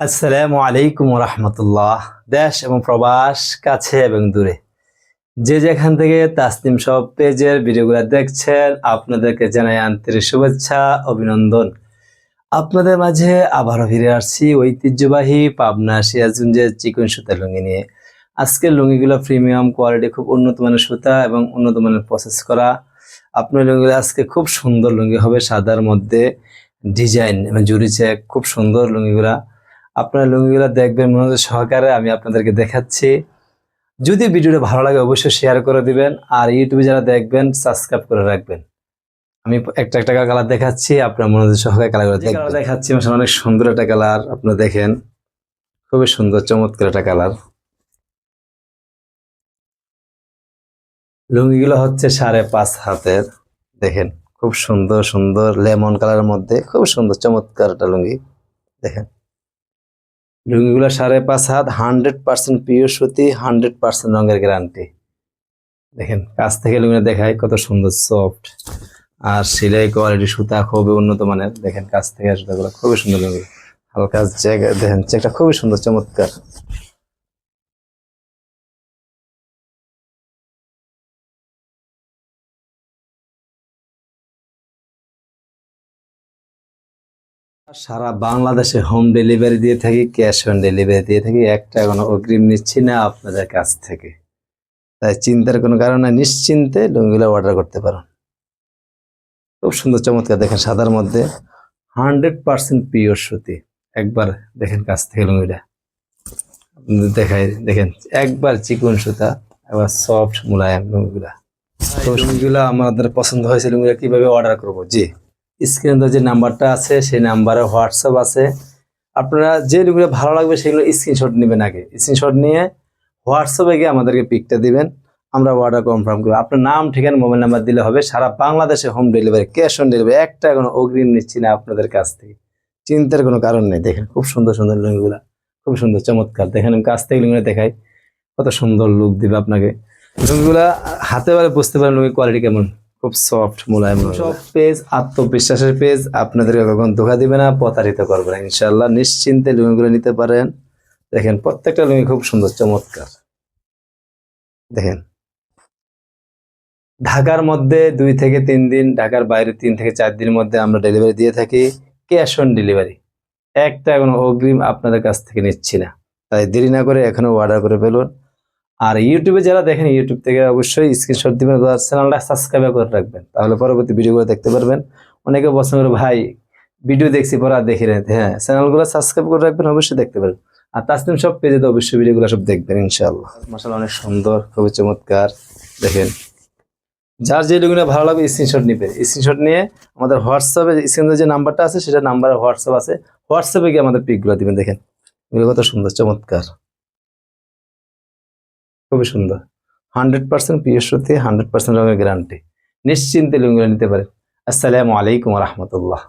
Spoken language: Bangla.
আসসালামু আলাইকুম রহমতুল্লাহ। দেশ এবং প্রবাস কাছে এবং দূরে। যে যেখান থেকে তাসনিম সব পেজের ভিডিওগুলো দেখছেন, আপনাদেরকে জানাই আন্তরিক শুভেচ্ছা, অভিনন্দন। আপনাদের মাঝে আবারও ফিরে আসছি ঐতিহ্যবাহী পাবনা সিরাজগঞ্জের চিকন সুতা লুঙ্গি নিয়ে। আজকের লুঙ্গিগুলো প্রিমিয়াম কোয়ালিটি, খুব উন্নত মানের সুতা এবং উন্নত মানের প্রসেস করা। আপনার লুঙ্গিগুলো আজকে খুব সুন্দর লুঙ্গি হবে, সাদার মধ্যে। ডিজাইন এবং জুড়ি চেক খুব সুন্দর লুঙ্গিগুলা। আপনারা লুঙ্গিগুলো দেখবেন মনোযোগ সহকারে আমি আপনাদেরকে দেখাচ্ছি। যদি ভিডিওটা ভালো লাগে অবশ্যই শেয়ার করে দিবেন আর ইউটিউবে যারা দেখবেন সাবস্ক্রাইব করে রাখবেন। আমি একটা একটা কালার দেখাচ্ছি আপনার মনোযোগ সহকারে কালার কালার দেখাচ্ছি মাসাল্লাহ অনেক সুন্দর একটা কালার আপনারা দেখেন। খুবই সুন্দর চমৎকার একটা কালার লুঙ্গিগুলো হচ্ছে সাড়ে পাঁচ হাতের দেখেন। খুব সুন্দর সুন্দর লেমন কালারের মধ্যে খুব সুন্দর চমৎকার একটা লুঙ্গি দেখেন। লুঙ্গিগুলো সাড়ে পাঁচ হাত হান্ড্রেড পার্সেন্ট পিওর সুতি হান্ড্রেড পার্সেন্ট রঙের গ্যারান্টি দেখেন, কাছ থেকে লুঙ্গি দেখায় কত সুন্দর সফট আর সেলাই কোয়ালিটি সুতা খুবই উন্নত মানের। দেখেন, কাছ থেকে সুতাগুলো খুবই সুন্দর লুঙ্গি। হালকা জায়গা দেখেন চেকটা খুবই সুন্দর, চমৎকার। সারা বাংলাদেশে হোম ডেলিভারি দিয়ে থাকি ক্যাশ অন ডেলিভারি দিয়ে থাকি একটা কোনো অগ্রিম নিচ্ছি না আপনাদের কাছ থেকে। তাই চিন্তার কোনো কারণে নিশ্চিন্তে লুঙ্গিগুলো অর্ডার করতে পারো। খুব সুন্দর চমৎকার। দেখেন সাদার মধ্যে হান্ড্রেড পার্সেন্ট পিওর সুতি। একবার দেখেন কাছ থেকে লুঙ্গিটা দেখাই দেখেন একবার চিকন সুতা একবার সফট মুলায়ম লুঙ্গিগুলা তো লুঙ্গিগুলো আমাদের পছন্দ হয়েছে লুঙ্গিগুলো কীভাবে অর্ডার করব? জি। স্ক্রিনে যে নাম্বারটা আছে, সেই নাম্বারে হোয়াটসঅ্যাপ আছে। আপনারা যে লুকগুলো ভালো লাগবে সেগুলো স্ক্রিনশট নেবেন আগে। স্ক্রিনশট নিয়ে হোয়াটসঅ্যাপে গিয়ে আমাদেরকে পিকটা দিবেন। আমরা অর্ডার কনফার্ম করব। আপনার নাম, ঠিকানা মোবাইল নাম্বার দিলে হবে। সারা বাংলাদেশে home delivery cash on delivery একটা কোনো অগ্রিম নিচ্ছি না আপনাদের কাছ থেকে। চিন্তার কোনো কারণ নেই। দেখেন খুব সুন্দর সুন্দর লুঙ্গিগুলা খুব সুন্দর, চমৎকার। দেখেন আমি কাছ থেকে লুঙ্গিগুলো দেখাই। কত সুন্দর লুক দিবে আপনাকে। লুঙ্গিগুলা হাতে বারে বুঝতে পারেন লুঙ্গির কোয়ালিটি কেমন। খুব সফট মোলায়েম সব পেজ আত্মবিশ্বাসের পেজ, আপনাদেরকে কখন ধোকা দিবে না, প্রতারিত করবে না। ইনশাল্লাহ নিশ্চিন্তে লুঙ্গিগুলো নিতে পারেন। দেখেন, প্রত্যেকটা লুঙ্গি খুব সুন্দর, চমৎকার। দেখেন। ঢাকার মধ্যে দুই থেকে তিন দিন, ঢাকার বাইরে তিন থেকে চার দিনের মধ্যে আমরা ডেলিভারি দিয়ে থাকি। ক্যাশ অন ডেলিভারি একটা কোনো অগ্রিম আপনাদের কাছ থেকে নিচ্ছি না। তাই দেরি না করে এখনও অর্ডার করে ফেলুন। আর ইউটিউবে যারা দেখেন ইউটিউব থেকে অবশ্যই স্ক্রিনশট দিবেন চ্যানেলটা সাবস্ক্রাইব করে রাখবেন। তাহলে পরবর্তী ভিডিওগুলো দেখতে পারবেন। অনেকে পছন্দ করে ভাই ভিডিও দেখছি, পরে আর দেখি না। হ্যাঁ চ্যানেলগুলো সাবস্ক্রাইব করে রাখবেন, অবশ্যই দেখতে পারবেন। আর তাসনিম সব পেজে তো অবশ্যই ভিডিওগুলো সব দেখবেন, ইনশাআল্লাহ। মাসাল অনেক সুন্দর, খুবই চমৎকার। দেখেন, যার যে লুগুলো ভালো লাগবে স্ক্রিনশট নেবেন স্ক্রিনশট নিয়ে আমাদের হোয়াটসঅ্যাপে স্ক্রিনে যে নাম্বারটা আছে সেটা নাম্বারে হোয়াটসঅ্যাপ আছে। হোয়াটসঅ্যাপে গিয়ে আমাদের পিকগুলো দিবেন, দেখেন। এগুলো কত সুন্দর, চমৎকার। খুবই সুন্দর। হান্ড্রেড পার্সেন্ট পিএস সত্যি হান্ড্রেড পার্সেন্ট রঙের গ্যারান্টি নিশ্চিন্তে লুঙ্গিটা নিতে পারেন আসসালামু আলাইকুম রহমতুল্লাহ।